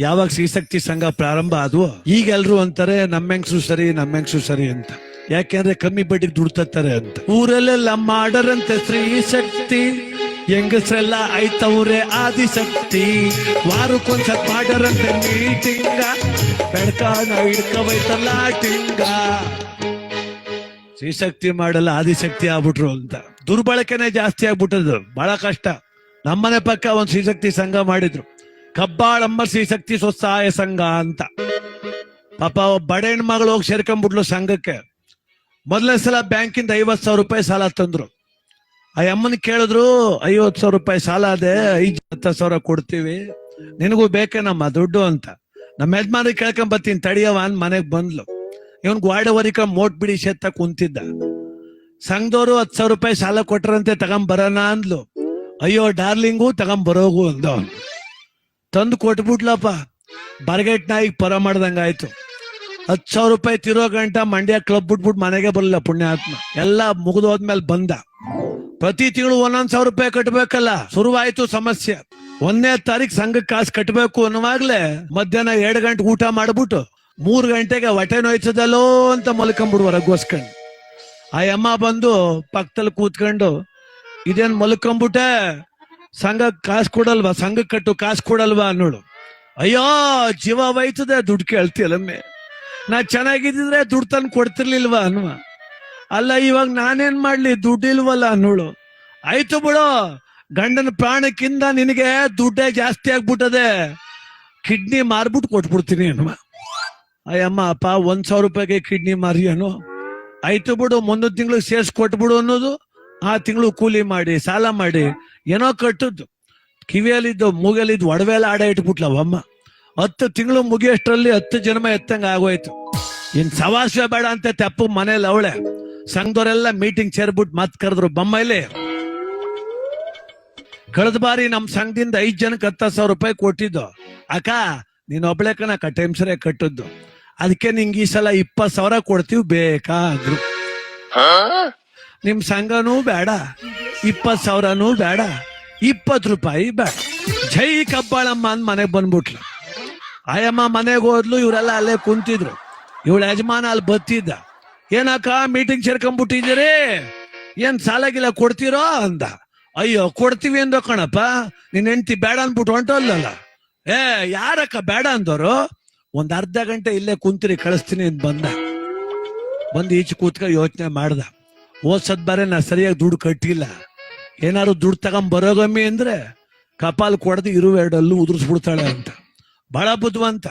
ಯಾವಾಗ ಶ್ರೀಶಕ್ತಿ ಸಂಘ ಪ್ರಾರಂಭ ಆದ್ವು ಈಗ ಎಲ್ರು ಅಂತಾರೆ ನಮ್ಮೆಂಗ್ಸು ಸರಿ ನಮ್ಮೆಂಗ್ಸು ಸರಿ ಅಂತ. ಯಾಕೆಂದ್ರೆ ಕಮ್ಮಿ ಬಡ್ಡಿಗೆ ದುಡ್ತಾರೆ ಅಂತ. ಊರಲ್ಲೆಲ್ಲ ಮಾಡರಂತೆ ಶ್ರೀಶಕ್ತಿ ಹೆಂಗಸ್ರೆಲ್ಲ ಆಯ್ತವ್ರೆ ಆದಿಶಕ್ತಿ. ವಾರಕ್ಕೊಂದ್ಸತ್ ಮಾಡರಂತೆ ಮೀಟಿಂಗ. ಬೆಳ್ಕಾನ ಹಿಡ್ಕವೈತಲ್ಲ ಟಿಂಗ. ಶ್ರೀಶಕ್ತಿ ಮಾಡಲ್ಲ, ಆದಿಶಕ್ತಿ ಆಗ್ಬಿಟ್ರು ಅಂತ. ದುರ್ಬಳಕೆನೆ ಜಾಸ್ತಿ ಆಗ್ಬಿಟ್ಟದ್ದು. ಬಹಳ ಕಷ್ಟ. ನಮ್ಮನೆ ಪಕ್ಕ ಒಂದ್ ಶ್ರೀಶಕ್ತಿ ಸಂಘ ಮಾಡಿದ್ರು. ಕಬ್ಬಾಳಮ್ಮ ಶ್ರೀಶಕ್ತಿ ಸ್ವಸಹಾಯ ಸಂಘ ಅಂತ. ಪಾಪ ಬಡ ಹೆಣ್ಮಗಳು ಹೋಗಿ ಸೇರ್ಕೊಂಡ್ಬಿಟ್ಲು ಸಂಘಕ್ಕೆ. ಮೊದಲನೇ ಸಲ ಬ್ಯಾಂಕಿಂದ ಐವತ್ ಸಾವಿರ ರೂಪಾಯಿ ಸಾಲ ತಂದ್ರು. ಆ ಅಮ್ಮನ ಕೇಳಿದ್ರು ಐವತ್ ಸಾವಿರ ರೂಪಾಯಿ ಸಾಲ ಅದೇ, ಐದು, ಹತ್ತು ಸಾವಿರ ಕೊಡ್ತೀವಿ. ನಿನಗೂ ಬೇಕೇನಮ್ಮ ದುಡ್ಡು ಅಂತ. ನಮ್ಮ ಯಜಮಾನ ಕೇಳ್ಕೊಂಡ್ ಬರ್ತೀನಿ ತಡಿಯವ ಅಂತ ಮನೆಗ್ ಬಂದ್ಲು. ಇವನ್ ಗ್ವಾಡವರಿಕ ಮೋಟ್ ಬಿಡಿ ಶೆತ್ತ ಕುಂತಿದ್ದ. ಸಂಘದವ್ರು ಹತ್ತು ಸಾವಿರ ರೂಪಾಯಿ ಸಾಲ ಕೊಟ್ರಂತೆ, ತಗೊಂಡ್ ಬರೋಣ ಅಂದ್ಲು. ಅಯ್ಯೋ, ಡಾರ್ಲಿಂಗು ತಗೊಂಡ್ ಬರೋಗು ಅಂದ. ತಂದು ಕೊಟ್ಬಿಟ್ಲಪ್ಪ. ಬರ್ಗೆಟ್ ಪರ ಪರ ಮಾಡ್ದಂಗಾಯ್ತು ಹತ್ತು ಸಾವಿರ ರೂಪಾಯಿ ತಿರೋ ಗಂಟ ಮಂಡ್ಯ ಕ್ಲಬ್ ಬಿಟ್ಬಿಟ್ಟು ಮನೆಗೆ ಬರಲಿಲ್ಲ ಪುಣ್ಯಾತ್ಮ. ಎಲ್ಲ ಮುಗಿದೋದ್ಮೇಲೆ ಬಂದ. ಪ್ರತಿ ತಿಂಗಳು ಒಂದೊಂದು ಸಾವಿರ ರೂಪಾಯಿ ಕಟ್ಟಬೇಕಲ್ಲ ಶುರುವಾಯ್ತು ಸಮಸ್ಯೆ. ಒಂದನೇ ತಾರೀಕು ಸಂಘಕ್ಕೆ ಕಾಸು ಕಟ್ಟಬೇಕು ಅನ್ನುವಾಗ್ಲೇ ಮಧ್ಯಾಹ್ನ ಎರಡು ಗಂಟೆ ಊಟ ಮಾಡಿಬಿಟ್ಟು ಮೂರು ಗಂಟೆಗೆ ಹೊಟ್ಟೆ ನೋಯ್ತದಲ್ಲೋ ಅಂತ ಮಲ್ಕೊಂಬಿಡುವ ರಘೋಸ್ಕಂಡ್ ಆ ಅಮ್ಮ ಬಂದು ಪಕ್ಕದಲ್ಲಿ ಕೂತ್ಕೊಂಡು, ಇದೇನ್ ಮಲ್ಕೊಂಬಿಟ್ಟೆ? ಸಂಘಕ್ಕೆ ಕಾಸು ಕೊಡಲ್ವಾ? ಸಂಘ ಕಟ್ಟು ಕಾಸು ಕೊಡಲ್ವಾ ಅನ್ನೋಳು. ಅಯ್ಯೋ, ಜೀವ ಹೋಯ್ತದೆ, ದುಡ್ಡು ಕೇಳ್ತೀಯಲ್ಲಮ್ಮೆ ನಾ ಚೆನ್ನಾಗಿದ್ದಿದ್ರೆ ದುಡ್ಡು ತಂದು ಕೊಡ್ತಿರ್ಲಿಲ್ವಾ ಅನ್ವ ಅಲ್ಲ, ಇವಾಗ ನಾನೇನ್ ಮಾಡ್ಲಿ? ದುಡ್ಡಿಲ್ವಲ್ಲ ಅನ್ನೋಳು. ಆಯ್ತು ಬಿಡು, ಗಂಡನ ಪ್ರಾಣಕ್ಕಿಂತ ನಿನಗೆ ದುಡ್ಡೇ ಜಾಸ್ತಿ ಆಗ್ಬಿಟ್ಟದೆ. ಕಿಡ್ನಿ ಮಾರ್ಬಿಟ್ಟು ಕೊಟ್ಬಿಡ್ತೀನಿ ಅನ್ವ ಅಯ್ಯಮ್ಮ, ಅಪ್ಪ, ಒಂದ್ ಸಾವಿರ ರೂಪಾಯಿಗೆ ಕಿಡ್ನಿ ಮಾರಿ ಅನು ಆಯ್ತು ಬಿಡು ಮುಂದೊಂದು ತಿಂಗಳು ಸೇರ್ಸ್ ಕೊಟ್ಬಿಡು ಅನ್ನೋದು. ಆ ತಿಂಗಳು ಕೂಲಿ ಮಾಡಿ, ಸಾಲ ಮಾಡಿ. ಏನೋ ಕಟ್ಟದ್ದು. ಕಿವಿಯಲ್ಲಿದ್ದು ಮೂಗಲಿದ್ದು ಒಡವೆ ಎಲ್ಲ ಆಡ ಇಟ್ಬಿಟ್ಲವಮ್ಮ ಹತ್ತು ತಿಂಗಳು ಮುಗಿಯೋಷ್ಟರಲ್ಲಿ ಹತ್ತು ಜನ್ಮ ಎತ್ತಂಗ ಆಗೋಯ್ತು. ಇನ್ ಸವಾಸ ಬೇಡ ಅಂತ ತೆಪ್ಪು ಮನೇಲಿ ಅವಳೆ. ಸಂಘದವರೆಲ್ಲ ಮೀಟಿಂಗ್ ಸೇರ್ಬಿಟ್ಟು ಮತ್ ಕರೆದ್ರು ಬೊಮ್ಮೈಲಿ ಕಳೆದ ಬಾರಿ ನಮ್ ಸಂಘದಿಂದ ಐದ್ ಜನಕ್ಕೆ ಹತ್ತ ಸಾವಿರ ರೂಪಾಯಿ ಕೊಟ್ಟಿದ್ದು. ಅಕ್ಕ, ನೀನ್ ಒಬ್ಳೆ ಕಣ ಟೈಮ್ಸರೇ ಕಟ್ಟದ್ದು. ಅದಕ್ಕೆ ನಿಂಗೆ ಈ ಸಲ ಇಪ್ಪತ್ ಸಾವಿರ ಕೊಡ್ತೀವಿ ಬೇಕಾ ಅಂದ್ರು ನಿಮ್ ಸಂಘನೂ ಬೇಡ ಇಪ್ಪತ್ ಸಾವಿರನೂ ಬೇಡ ಇಪ್ಪತ್ ರೂಪಾಯಿ ಬೇಡ. ಜೈ ಕಬ್ಬಾಳಮ್ಮ ಅಂದ್ ಮನೆಗೆ ಬಂದ್ಬಿಟ್ಲು. ಆಯಮ್ಮ ಮನೆಗೆ ಹೋದ್ಲು, ಇವರೆಲ್ಲ ಅಲ್ಲೇ ಕುಂತಿದ್ರು. ಇವಳ ಯಜಮಾನ ಅಲ್ಲಿ ಬತ್ತಿದ್ದ. ಏನಕ್ಕ ಮೀಟಿಂಗ್ ಸೇರ್ಕೊಂಡ್ಬಿಟ್ಟಿದ್ದೀರಿ? ಏನ್ ಸಾಲಾಗಿಲ್ಲ ಕೊಡ್ತೀರೋ ಅಂದ. ಅಯ್ಯೋ, ಕೊಡ್ತೀವಿ ಅಂದ ಕಣಪ್ಪ. ನಿನ್ ಹೆಂಡತಿ ಬೇಡ ಅನ್ಬಿಟ್ಟು ಹೊಂಟೋಲ್ಲಲ್ಲ ಏ, ಯಾರಕ್ಕ ಬೇಡ ಅಂದವರು ಒಂದ್ ಅರ್ಧ ಗಂಟೆ ಇಲ್ಲೇ ಕುಂತಿರಿ, ಕಳಿಸ್ತೀನಿ ಅಂತ ಬಂದ. ಬಂದು ಈಚೆ ಕೂತ್ಕ ಯೋಚನೆ ಮಾಡ್ದ. ಓದ್ಸದ್ ಬಾರೆ ನಾ ಸರಿಯಾಗಿ ದುಡ್ಡು ಕಟ್ಟಿಲ್ಲ. ಏನಾದ್ರು ದುಡ್ಡು ತಗೊಂಡ್ ಬರೋಗಮ್ಮಿ ಅಂದ್ರೆ ಕಪಾಲ್ ಕೊಡದು ಇರುವೆರಡಲ್ಲೂ ಉದುರಿಸ್ಬಿಡ್ತಾಳೆ ಅಂತ. ಬಹಳ ಬುದ್ಧಿವಂತ.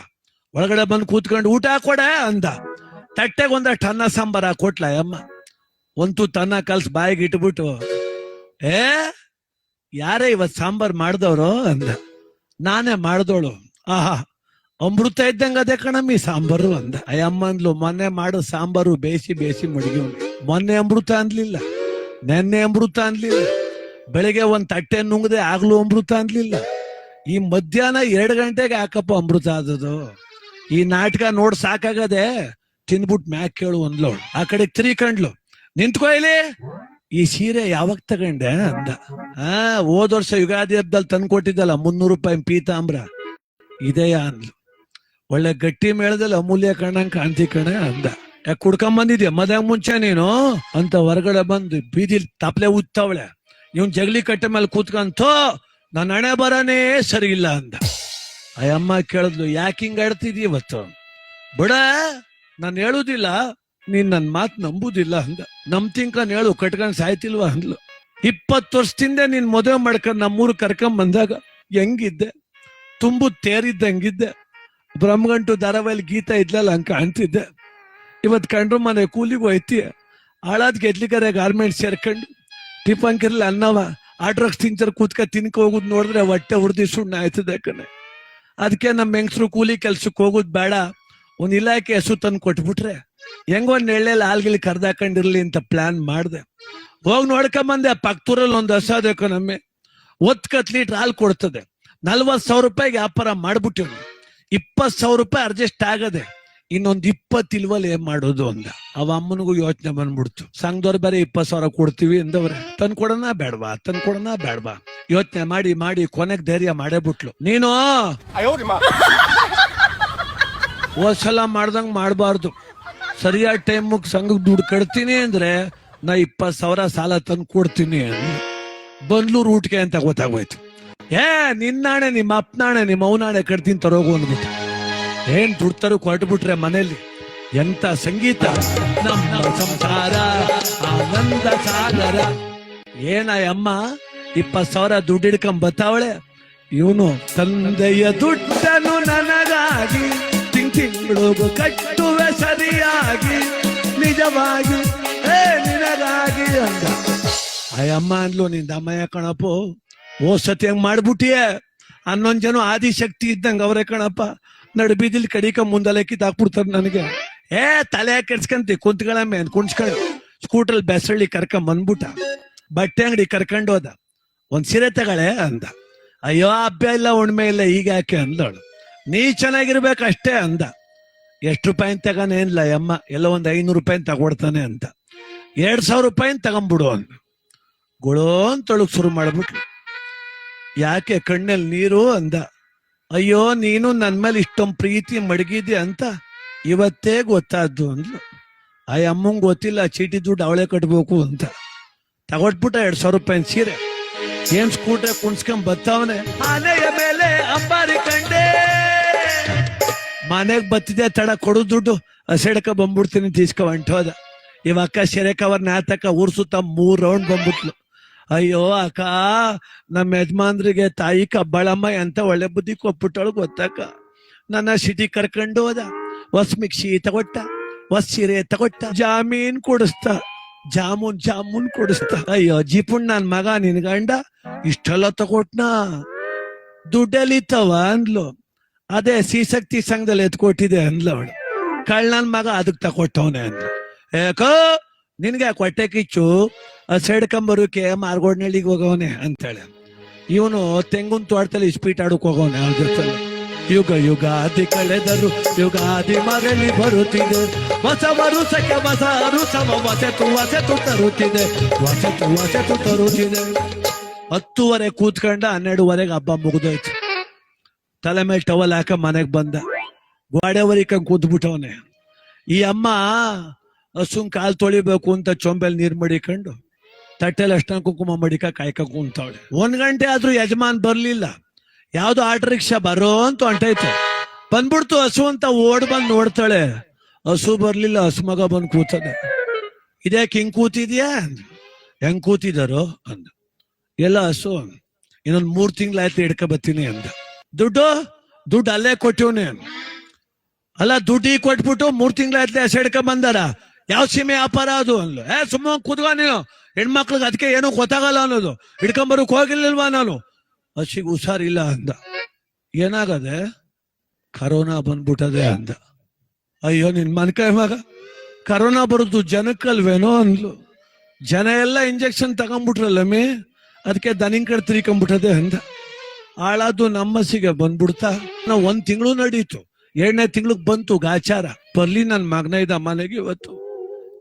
ಒಳಗಡೆ ಬಂದು ಕೂತ್ಕೊಂಡು, ಊಟ ಕೊಡ ಅಂದ. ತಟ್ಟೆಗೆ ಒಂದಷ್ಟು ಅನ್ನ ಸಾಂಬಾರ ಕೊಟ್ಲ ಅಮ್ಮ. ಒಂದು ತನ್ನ ಕಲ್ಸ್ ಬಾಯಿಗೆ ಇಟ್ಬಿಟ್ಟು. ಏ, ಯಾರೇ ಇವತ್ ಸಾಂಬಾರ್ ಮಾಡ್ದವ್ರು? ಅಂದ. ನಾನೇ ಮಾಡ್ದೋಳು. ಆಹಾ, ಅಮೃತ ಇದ್ದಂಗ ಅದೇ ಕಣಮ್ಮಿ, ಸಾಂಬಾರು. ಅಂದ. ಅಯ್ಯಮ್ಮ ಅಂದ್ಲು ಮೊನ್ನೆ ಮಾಡೋ ಸಾಂಬಾರು ಬೇಯಿಸಿ ಬೇಯಿಸಿ ಮಡಗಿ ಮೊನ್ನೆ ಅಮೃತ ಅನ್ಲಿಲ್ಲ, ನೆನ್ನೆ ಅಮೃತ ಅನ್ಲಿಲ್ಲ, ಬೆಳಿಗ್ಗೆ ಒಂದ್ ತಟ್ಟೆ ನುಂಗದೆ ಆಗ್ಲೂ ಅಮೃತ ಅನ್ಲಿಲ್ಲ. ಈ ಮಧ್ಯಾಹ್ನ ಎರಡು ಗಂಟೆಗೆ ಯಾಕಪ್ಪ ಅಮೃತ ಆದದು ಈ ನಾಟಕ ನೋಡ್ ಸಾಕಾಗದೆ ತಿನ್ಬಿಟ್ ಮ್ಯಾಕ್ ಕೇಳು ಅಂದ್ಲು ಆ ಕಡೆ ತಿರ್ಕಂಡ್ಲು ನಿಂತ್ಕೋ ಇಲ್ಲಿ. ಈ ಸೀರೆ ಯಾವಾಗ ತಗೊಂಡೆ ಅಂದ. ಆ, ಹೋದ್ ವರ್ಷ ಯುಗಾದಿ ಹಬ್ಬದಲ್ಲಿ ತಂದ್ಕೊಟ್ಟಿದ್ದಲ್ಲ, ಮುನ್ನೂರು ರೂಪಾಯಿ ಪೀತಾಂಬ್ರ. ಇದೆಯಾ ಅಂದ್ಲು. ಒಳ್ಳೆ ಗಟ್ಟಿ ಮೇಳದಲ್ಲಿ ಅಮೂಲ್ಯ ಕಣ್ಣಂಗ್ ಕಾಂತಿ ಕಣ ಅಂದ. ಯಾಕೆ ಕುಡ್ಕೊಂಡ್ ಬಂದಿದ್ಯಾ? ಮುಂಚೆ ನೀನು? ಅಂತ ಹೊರಗಡೆ ಬಂದು ಬೀದಿಲ್ ತಪ್ಲೆ ಉತ್ತವಳೆ. ಇವನ್ ಜಗಲಿ ಕಟ್ಟೆ ಮೇಲೆ ಕೂತ್ಕಂತೋ ನನ್ನ ಹಣೆ ಬರನೇ ಸರಿ ಇಲ್ಲ ಅಂದ. ಆ ಅಮ್ಮ ಕೇಳಿದ್ಲು, ಯಾಕೆ ಹಿಂಗ ಆಡ್ತಿದ್ಯ ಇವತ್ತು? ಬಿಡ, ನಾನು ಹೇಳುದಿಲ್ಲ, ನೀನ್ ನನ್ ಮಾತ್ ನಂಬುದಿಲ್ಲ ಅಂದ. ನಂಬ್ತಿಂಕನ್ ಹೇಳು, ಕಟ್ಕೊಂಡ್ ಸಾಯ್ತಿಲ್ವಾ ಅಂದ್ಲು. ಇಪ್ಪತ್ತು ವರ್ಷದಿಂದ ನೀನ್ ಮದುವೆ ಮಾಡ್ಕೊಂಡ್ ನಮ್ಮೂರು ಕರ್ಕೊಂಡ್ ಬಂದಾಗ ಹೆಂಗಿದ್ದೆ? ತುಂಬು ತೇರಿದ್ದಂಗಿದ್ದೆ. ಬ್ರಹ್ಮಗಂಟು ಧಾರಾವಾಹಿಲಿ ಗೀತಾ ಇದ್ಲಲ್ಲ ಹಂಗ ಕಾಣ್ತಿದ್ದೆ. ಇವತ್ ಕಂಡ್ರು ಮನೆ ಕೂಲಿಗೆ ಹೋಯ್ತಿ ಹಾಳಾದ್ ಗೆದ್ಲಿಕರೆ ಗಾರ್ಮೆಂಟ್ ಸೇರ್ಕೊಂಡು ಟಿಪ್ಪಂಕಿರ್ಲಿ ಅನ್ನವ ಆಡ್ರಕ್ಸ್ ತಿಂಚರ್ ಕೂತ್ಕ ತಿನ್ಕ ಹೋಗುದ್ ನೋಡಿದ್ರೆ ಹೊಟ್ಟೆ ಹುರ್ದಿ ಸುಣ್ಣ ಆಯ್ತದೆ ಕಣೆ. ಅದಕ್ಕೆ ನಮ್ಮ ಹೆಂಗಸರು ಕೂಲಿ ಕೆಲ್ಸಕ್ಕೆ ಹೋಗುದ್ ಬೇಡ. ಒಂದ್ ಇಲಾಖೆ ಹೆಸರು ತಂದು ಕೊಟ್ಬಿಟ್ರೆ ಹೆಂಗೋ ಒಂದ್ ಎಳ್ಳೆಲ್ಲ ಹಾಲ್ಗಿಲಿ ಕರ್ದಾಕೊಂಡಿರ್ಲಿ ಅಂತ ಪ್ಲಾನ್ ಮಾಡ್ದೆ. ಹೋಗಿ ನೋಡ್ಕೊಂಬಂದೆ ಪಕ್ತೂರಲ್ಲಿ ಒಂದು ಹಸ ನಮ್ಮೆ ಒತ್ ಕತ್ ಲೀಟರ್ ಹಾಲು ಕೊಡ್ತದೆ. ನಲ್ವತ್ ಸಾವಿರ ರೂಪಾಯಿಗೆ ವ್ಯಾಪಾರ ಮಾಡ್ಬಿಟ್ಟಿವ್ ಇಪ್ಪತ್ ಸಾವಿರ ರೂಪಾಯಿ ಅಡ್ಜಸ್ಟ್ ಆಗದೆ. ಇನ್ನೊಂದ್ ಇಪ್ಪತ್ತು ಇಲ್ವಲ್ಲ ಏನ್ ಮಾಡೋದು ಅಂದ. ಅವ ಅಮ್ಮನಿಗೂ ಯೋಚನೆ ಬಂದ್ಬಿಡ್ತು. ಸಂಘದವ್ರು ಬೇರೆ ಇಪ್ಪತ್ತು ಸಾವಿರ ಕೊಡ್ತೀವಿ ಅಂದವ್ರೆ ತನ್ ಕೊಡನ ಬೇಡವಾ ತನ್ ಕೊಡನ ಬೇಡವಾ. ಯೋಚನೆ ಮಾಡಿ ಮಾಡಿ ಕೊನೆಗ್ ಧೈರ್ಯ ಮಾಡೇ ಬಿಟ್ಲು. ನೀನು? ಸಲ ಮಾಡ್ದಂಗ್ ಮಾಡಬಾರ್ದು. ಸರಿಯಾದ ಟೈಮ್ ಸಂಘಕ್ಕೆ ದುಡ್ಡು ಕಟ್ತೀನಿ ಅಂದ್ರೆ ನಾ ಇಪ್ಪತ್ ಸಾವಿರ ಸಾಲ ತಂದು ಕೊಡ್ತೀನಿ ಬಂದ್ಲು ಊಟಕ್ಕೆ ಅಂತ ಗೊತ್ತಾಗೋಯ್ತು. ಏ ನಿನ್ನಾಣೆ ನಿಮ್ಮ ಅಪ್ನಾಣೆ ನಿಮ್ಮ ಅವನಾಣೆ ಕಟ್ತೀನಿ ತರೋಗು ಅಂದ್ಬಿಟ್ಟು. ಏನ್ ದುಡ್ಡು ಕೊರಟು ಬಿಟ್ರೆ ಮನೇಲಿ? ಎಂತ ಸಂಗೀತ? ನಮ್ಮ ಸಂಸಾರ, ಆನಂದ ಸಾಗರ. ಏನ ಅಮ್ಮ ಇಪ್ಪತ್ ಸಾವಿರ ದುಡ್ಡು ಹಿಡ್ಕೊಂಡ್ ಬತ್ತಾವಳೆ? ಇವನು ತಂದೆಯ ದುಡ್ಡನು ನನಗಾಗಿ ತಿಂಗ್ ತಿಂಗಳು ಕಟ್ಟುವೆ ಸರಿಯಾಗಿ, ನಿಜವಾಗಿ, ಏ, ನಿನಗಾಗಿ ಅಂದ. ಅಯ್ಯಮ್ಮ ಅಂದ್ಲು, ನಿಂದ ಅಮ್ಮಯ್ಯ ಕಣಪ್ಪು, ಓ ಸತಿ ಹಂಗ್ ಮಾಡ್ಬಿಟ್ಟಿಯೇ? ಅನ್ನೊಂದ್ ಜನ ಆದಿಶಕ್ತಿ ಇದ್ದಂಗ ಅವರೇ ಕಣಪ್ಪ. ನಡು ಬೀದಿಲ್ ಕಡಿಕ ಮುಂದಲೆ ಕಿತ್ತಾಕ್ಬಿಡ್ತಾರೆ ನನಗೆ. ಏ, ತಲೆ ಕೆಡ್ಸ್ಕಂತಿ ಅಂತ ಕುಣ್ಸ್ಕೊಳ್ಳಿ ಸ್ಕೂಟ್ರಲ್ಲಿ ಬೆಸಳ್ಳಿ ಕರ್ಕೊಂಡ್ ಬಂದ್ಬಿಟ್ಟ. ಬಟ್ಟೆ ಅಂಗಡಿ ಕರ್ಕೊಂಡು ಹೋದ. ಒಂದ್ ಸೀರೆ ತಗಳೆ ಅಂದ. ಅಯ್ಯೋ ಅಭ್ಯ ಇಲ್ಲ ಉಣ್ಮೆ ಇಲ್ಲ ಈಗ ಯಾಕೆ ಅಂದಳು. ನೀ ಚೆನ್ನಾಗಿರ್ಬೇಕು ಅಷ್ಟೇ ಅಂದ. ಎಷ್ಟು ರೂಪಾಯಿ ಇಲ್ಲ ಅಮ್ಮ, ಎಲ್ಲ ಒಂದ್ ಐನೂರು ರೂಪಾಯಿ ತಗೊಡ್ತಾನೆ ಅಂತ. ಎರಡ್ ಸಾವಿರ ರೂಪಾಯಿ ತಗೊಂಬಿಡು ಅಂದ. ಗುಳೋ ಅಂತೊಳಗ್ ಶುರು ಮಾಡ್ಬಿಟ್ಲು. ಯಾಕೆ ಕಣ್ಣಲ್ಲಿ ನೀರು ಅಂದ. ಅಯ್ಯೋ, ನೀನು ನನ್ನ ಮೇಲೆ ಇಷ್ಟೊಂದು ಪ್ರೀತಿ ಮಡಗಿದ್ದೆ ಅಂತ ಇವತ್ತೇ ಗೊತ್ತಾದ್ದು ಅಂದ್ಲು. ಆ ಅಮ್ಮಂಗ್ ಗೊತ್ತಿಲ್ಲ, ಚೀಟಿ ದುಡ್ಡು ಅವಳೆ ಕಟ್ಬೇಕು ಅಂತ. ತಗೊಟ್ಬಿಟ್ಟ ಎರಡ್ ಸಾವಿರ ರೂಪಾಯಿ ಸೀರೆ. ಏನ್ ಸ್ಕೂಟ್ರೆ ಕುಣ್ಸ್ಕೊಂಡ್ ಬತ್ತಾವನೆ? ಮನೆಯ ಮೇಲೆ ಅಂಬಾರಿ ಕಂಡೆ. ಮನೆಗ್ ಬತ್ತಿದೆ ತಡ ಕೊಡು ದುಡ್ಡು. ಹಸೆಡ್ಕ ಬಂದ್ಬಿಡ್ತೀನಿ ತೀಸ್ಕ ಹೊಂಟೋದ. ಇವ ಅಕ್ಕ ಸೆರೆ ಕವರ್ ನಾತಕ ಊರ್ ಸುತ್ತ ಮೂರ್ ರೌಂಡ್ ಬಂದ್ಬಿಟ್ಲು. ಅಯ್ಯೋ ಅಕ್ಕ, ನಮ್ಮ ಯಜಮಾನ್ರಿಗೆ ತಾಯಿ ಕಬ್ಬಳಮ್ಮ ಎಂತ ಒಳ್ಳೆ ಬುದ್ಧಿ ಕೊಟ್ಬಿಟ್ಟಳು ಗೊತ್ತಕ್ಕ? ನನ್ನ ಸಿಟಿ ಕರ್ಕೊಂಡು ಹೋದ. ಹೊಸ ಮಿಕ್ಸಿ ತಗೊಟ್ಟ, ಹೊಸ ಸೀರೆ ತಗೊಟ್ಟ, ಜಾಮೀನ್ ಕೊಡಿಸ್ತ, ಜಾಮೂನ್ ಜಾಮೂನ್ ಕೊಡಿಸ್ತ. ಅಯ್ಯೋ ಜಿಪುಣ್ ನನ್ ಮಗ ನಿನ್ ಗಂಡ ಇಷ್ಟೆಲ್ಲ ತಗೊಟ್ನ? ದುಡ್ಡಲ್ಲಿತ್ತವ ಅಂದ್ಲು. ಅದೇ ಸಿಸಕ್ತಿ ಸಂಘದಲ್ಲಿ ಎತ್ಕೊಟ್ಟಿದೆ ಅಂದ್ಲು ಅವಳು. ಕಳ್ಳನ್ ಮಗ ಅದಕ್ಕೆ ತಗೊಟ್ಟವನೆ ಅಂದ್ಲು. ಯಾಕೋ ನಿನ್ಗೆ ಕೊಟ್ಟೆ ಕಿಚ್ಚು ಸೆಡ್ಕಂಬರೋಕೆ ಮಾರ್ಗೋಡ್ನಳ್ಳಿಗೆ ಹೋಗವನೆ ಅಂತೇಳಿ. ಇವನು ತೆಂಗುನ್ ತೋಟದಲ್ಲಿ ಇಸ್ಪೀಟ್ ಆಡಕ್ ಹೋಗವನೆ ಅವ್ರ ಯುಗ ಯುಗಾದಿ ಕಳೆದರು ಯುಗಾದಿ ಮರಳಿ ಬರುತ್ತಿದೆ. ಹೊಸ ವರುಸಕ್ಕೆ ಹೊಸ ಅರುಸವ ವಸತು ವಸತು ತರುತ್ತಿದೆ. ವಸತು ವಸತು ತರುತ್ತಿದೆ. ಹತ್ತುವರೆ ಕೂತ್ಕೊಂಡ ಹನ್ನೆರಡುವರೆಗೆ ಹಬ್ಬ ಮುಗಿದೋಯ್ತು. ತಲೆ ಮೇಲೆ ಟವಲ್ ಹಾಕ ಮನೆಗ್ ಬಂದ. ಗೋಡೆವರಿಕ ಕೂತ್ಬಿಟ್ಟವನೆ. ಈ ಅಮ್ಮ ಹಸುನ್ ಕಾಲ್ ತೊಳಿಬೇಕು ಅಂತ ಚೊಂಬೆಲ್ ನೀರ್ ಮಡಿಕೊಂಡು, ತಟ್ಟೆಲ್ ಅಷ್ಟ ಕುಂಕುಮ ಮಡಿಕ ಕಾಯ್ಕ ಕುಂತವಳೆ. ಒಂದ್ ಗಂಟೆ ಆದ್ರೂ ಯಜಮಾನ್ ಬರ್ಲಿಲ್ಲ. ಯಾವ್ದು ಆಟೋ ರಿಕ್ಷಾ ಬರೋ ಅಂತ ಹೊಂಟೈತೆ. ಬಂದ್ಬಿಡ್ತು ಹಸು ಅಂತ ಓಡ್ ಬಂದ್ ನೋಡ್ತಾಳೆ. ಹಸು ಬರ್ಲಿಲ್ಲ, ಹಸು ಮಗ ಬಂದ್ ಕೂತದೆ. ಇದ್ಯಾಕೆ ಹಿಂಗ್ ಕೂತಿದ್ಯಾ. ಹೆಂಗ್ ಕೂತಿದಾರೋ ಅಂದ. ಎಲ್ಲ ಹಸು, ಇನ್ನೊಂದ್ ಮೂರ್ ತಿಂಗ್ಳಾಯ್ತು ಹಿಡ್ಕ ಬತ್ತೀನಿ ಅಂದ. ದುಡ್ಡು ದುಡ್ಡು ಅಲ್ಲೇ ಕೊಟ್ಟಿವ್ನೆ ಅಲ್ಲ, ದುಡ್ಡಿ ಕೊಟ್ಬಿಟ್ಟು ಮೂರ್ ತಿಂಗ್ಳಾಯ್ತು ಹಸ ಬಂದಾರ? ಯಾವ ಸೀಮೆ ವ್ಯಾಪಾರ ಅದು ಅಂದ್ಲು. ಏ ಸುಮ್ಮ ಕೂತ್ಕೊ ನೀನು. ಹೆಣ್ಮಕ್ಳಿಗೆ ಅದಕ್ಕೆ ಏನೂ ಗೊತ್ತಾಗಲ್ಲ ಅನ್ನೋದು. ಹಿಡ್ಕೊಂಬರಕ್ ಹೋಗಿರ್ಲಿಲ್ವಾ ನಾನು? ಹಸಿಗೆ ಹುಷಾರಿಲ್ಲ ಅಂದ. ಏನಾಗದೆ? ಕರೋನಾ ಬಂದ್ಬಿಟ್ಟದೆ ಅಂದ. ಅಯ್ಯೋ, ನಿನ್ ಮನ್ಕ ಮಗ. ಕರೋನಾ ಬರುದು ಜನಕ್ಕಲ್ವೇನೋ ಅಂದ್ಲು. ಜನ ಎಲ್ಲ ಇಂಜೆಕ್ಷನ್ ತಗೊಂಡ್ಬಿಟ್ರಲ್ಲ ಮೇ? ಅದಕ್ಕೆ ದನಿಂಗ್ ಕಡೆ ತಿರ್ಕೊಂಡ್ಬಿಟ್ಟದೆ ಅಂದ. ಆಳಾದು ನಮ್ಮಸಿಗೆ ಬಂದ್ಬಿಡ್ತಾ. ನಾವು ಒಂದ್ ತಿಂಗಳು ನಡೀತು. ಎರಡನೇ ತಿಂಗ್ಳಿಗೆ ಬಂತು ಗಾಚಾರ. ಬರ್ಲಿ ನನ್ನ ಮಗನ ಇದ್ದ ಮನೆಗೆ ಇವತ್ತು.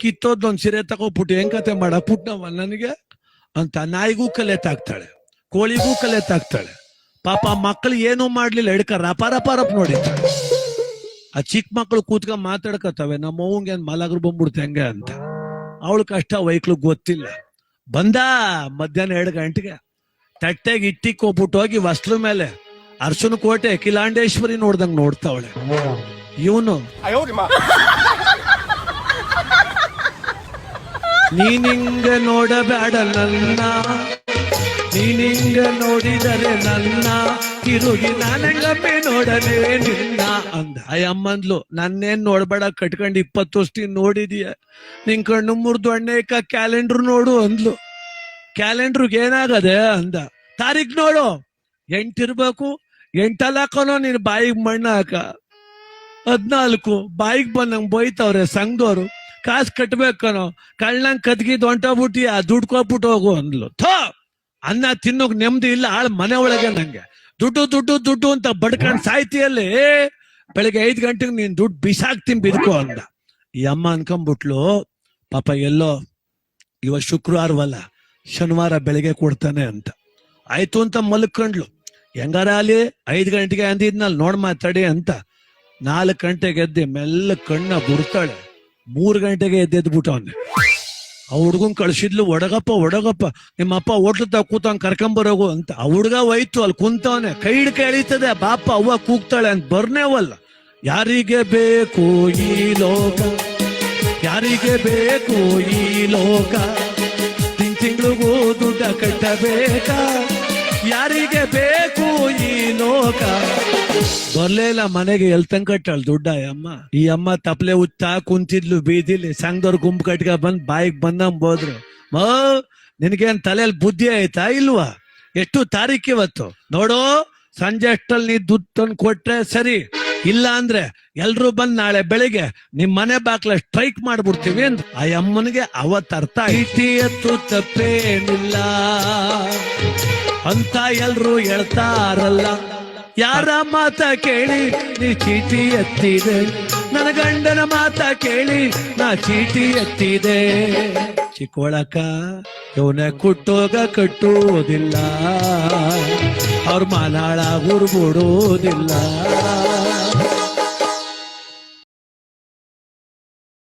ಕಿತ್ತೋದ್ ಸೀರೆ ತಗೋಬಿಟ್ಟು ಹೆಂಗ್ ಕತೆ ಮಾಡ? ಪುಟ್ನವ ನನಗೆ? ಅಂತ ನಾಯಿಗೂ ಕಲೆ ತಾಕ್ತಾಳೆ ಕೋಳಿಗೂ ಕಲೆ ತಾಕ್ತಾಳೆ ಪಾಪ ಮಕ್ಕಳು ಏನೂ ಮಾಡ್ಲಿಲ್ಲ, ಹಿಡ್ಕ ರಪ ನೋಡಿ ಆ ಚಿಕ್ಕ ಮಕ್ಕಳು ಕೂತ್ಕೊಂಡ್ ಮಾತಾಡ್ಕತ್ತವೆ ನಮ್ಮ ಏನ್ ಮಲಗರು ಬಂದ್ಬಿಡ್ತ ಹೆಂಗೆ ಅಂತ. ಅವಳ ಕಷ್ಟ ವೈಕ್ಳು ಗೊತ್ತಿಲ್ಲ. ಬಂದ ಮಧ್ಯಾಹ್ನ ಎರಡು ಗಂಟೆಗೆ. ತಟ್ಟೆಗೆ ಇಟ್ಟಿಕ್ ಹೋಗ್ಬಿಟ್ಟು ಹೋಗಿ ವಸ್ಲ ಮೇಲೆ ಅರ್ಶನ ಕೋಟೆ, ಕಿಲಾಂಡೇಶ್ವರಿ ನೋಡ್ದಂಗ್ ನೋಡ್ತಾವಳೆ. ಇವನು. ನೀನಿಂಗ ನೋಡಬೇಡ ನನ್ನ. ನೀನಿಂಗ ನೋಡಿದರೆ ನನ್ನ. ತಿರುಗಿ ನಾನಂಗಮ್ಮೆ ನೋಡಲೇ ನಿನ್ನ. ಅಂದ ಅಯ್ಯ ಅಮ್ಮಂದ್ಲು, ನನ್ನೇನ್ ನೋಡ್ಬೇಡ, ಕಟ್ಕೊಂಡು ಇಪ್ಪತ್ತು ವರ್ಷ ನೋಡಿದೀಯ. ನಿನ್ ಕಣ್ಣು ಮುರ್ದು ಅಣ್ಣೇಕ ಕ್ಯಾಲೆಂಡರ್ ನೋಡು ಅಂದ್ಲು. ಕ್ಯಾಲೆಂಡ್ರಿಗೆ ಏನಾಗದೆ ಅಂದ. ತಾರೀಖ್ ನೋಡು. ಎಂಟಿರ್ಬೇಕು ಎಂಟಲ್ಲ ಹಾಕೋನೋ ನೀನ್ ಬಾಯಿಗೆ ಮಣ್ಣು ಹಾಕ. ಹದ್ನಾಲ್ಕು, ಬಾಯಿಗೆ ಬಂದಂಗ್ ಬೈತವ್ರೆ ಸಂಘದವ್ರು. ಕಾಸು ಕಟ್ಬೇಕನೋ? ಕಳ್ಳಂಗ್ ಕದ್ಗಿದ್ ಹೊಂಟೋಗ್ಬಿಟ್ಟಿ ಆ ದುಡ್ಡು ಕೊಟ್ಬಿಟ್ಟು ಹೋಗು ಅಂದ್ಲು. ಥೋ! ಅನ್ನ ತಿನ್ನೋಕ್ ನೆಮ್ಮದಿ ಇಲ್ಲ, ಆಳ್ ಮನೆ ಒಳಗೆ ನಂಗೆ. ದುಡ್ಡು ದುಡ್ಡು ದುಡ್ಡು ಅಂತ ಬಡ್ಕೊಂಡ್ ಸಾಯ್ತಿಯಲ್ಲಿ ಬೆಳಿಗ್ಗೆ ಐದ್ ಗಂಟೆಗೆ ನೀನ್ ದುಡ್ಡು ಬಿಸಾಕ್ತೀನಿ ಬಿದ್ಕೋ ಅಂದ. ಈ ಅಮ್ಮ ಅನ್ಕೊಂಬಿಟ್ಲು, ಪಾಪ ಎಲ್ಲೋ ಇವ ಶುಕ್ರವಾರವಲ್ಲ ಶನಿವಾರ ಬೆಳಿಗ್ಗೆ ಕೊಡ್ತಾನೆ ಅಂತ. ಆಯ್ತು ಅಂತ ಮಲ್ಕೊಂಡ್ಲು. ಹೆಂಗಾರ ಅಲ್ಲಿ? ಐದ್ ಗಂಟೆಗೆ ಅಂದಿದ್ನಲ್ ನೋಡ್ ಮಾತಾಡಿ ಅಂತ. ನಾಲ್ಕು ಗಂಟೆಗೆ ಎದ್ದೆ ಮೆಲ್ಲ ಕಣ್ಣ ಬುಡ್ತಾಳೆ ಮೂರ್ ಗಂಟೆಗೆ ಎದ್ದೆದ್ಬಿಟ್ಟು ಅವನೆ. ಆ ಹುಡುಗನ್ ಕಳ್ಸಿದ್ಲು, ಒಡಗಪ್ಪ ಒಡಗಪ್ಪ ನಿಮ್ಮ ಅಪ್ಪ ಹೋಟ್ಲು ತಾವ್ ಕೂತವ್ ಕರ್ಕೊಂಬರೋಗು ಅಂತ. ಆ ಹುಡ್ಗ ಹೋಯ್ತು, ಅಲ್ಲಿ ಕುಂತವನೆ. ಕೈ ಹಿಡ್ಕ ಬಾಪ ಅವ್ವ ಕೂಗ್ತಾಳೆ ಅಂತ. ಬರ್ನೇವಲ್ಲ. ಯಾರಿಗೆ ಬೇಕು ಈ ಲೋಕ? ಯಾರಿಗೆ ಬೇಕು ಈ ಲೋಕ? ತಿಂಗಳಿಗೂ ದುಡ್ಡ ಕಟ್ಟಬೇಕಾ? ಯಾರಿಗೆ ಬೇಕು ಈ ಬರ್ಲೇ ಇಲ್ಲ ಮನೆಗೆ ಎಲ್ ತಂಗ್ ಕಟ್ಟಾಳ ದುಡ್ಡ ಅಮ್ಮ. ಈ ಅಮ್ಮ ತಪ್ಲೆ ಉತ್ತಾ ಕುಂತಿದ್ಲು, ಬೀದಿಲಿ ಸಂಘದವ್ರ ಗುಂಪು ಕಟ್ಕ ಬಂದ್ ಬಾಯಿಗೆ ಬಂದಂಗ್ ಹೋದ್ರು. ಓ ನಿನಗೇನ್ ತಲೆಯಲ್ಲಿ ಬುದ್ಧಿ ಆಯ್ತಾ ಇಲ್ವಾ? ಎಷ್ಟು ತಾರೀಕು ಇವತ್ತು? ನೋಡು, ಸಂಜೆ ಅಷ್ಟಲ್ಲಿ ದುಡ್ಡು ತಂದು ಕೊಟ್ರೆ ಸರಿ. ಇಲ್ಲ ಅಂದ್ರೆ ಎಲ್ರು ಬಂದ್ ನಾಳೆ ಬೆಳಿಗ್ಗೆ ನಿಮ್ ಮನೆ ಬಾಕ್ಲ ಸ್ಟ್ರೈಕ್ ಮಾಡ್ಬಿಡ್ತೀವಿ ಅಂತ ಆ ಅಮ್ಮನಿಗೆ ಐತಿ ಎತ್ತು ತಪ್ಪೇನಿಲ್ಲ ಅಂತ ಎಲ್ರು ಹೇಳ್ತಾರಲ್ಲ. ಯಾರ ಮಾತ ಕೇಳಿ ನೀ ಚೀಟಿ ಎತ್ತಿದೆ. ನನ್ನ ಗಂಡನ ಮಾತ ಕೇಳಿ ನಾ ಚೀಟಿ ಎತ್ತಿದೆ. ಚಿಕ್ಕೋಳಕ ಇವನ ಕುಟ್ಟೋಗ ಕಟ್ಟುವುದಿಲ್ಲ. ಅವ್ರ ಮಾನಾಳ ಹುರ್ಬಿಡೋದಿಲ್ಲ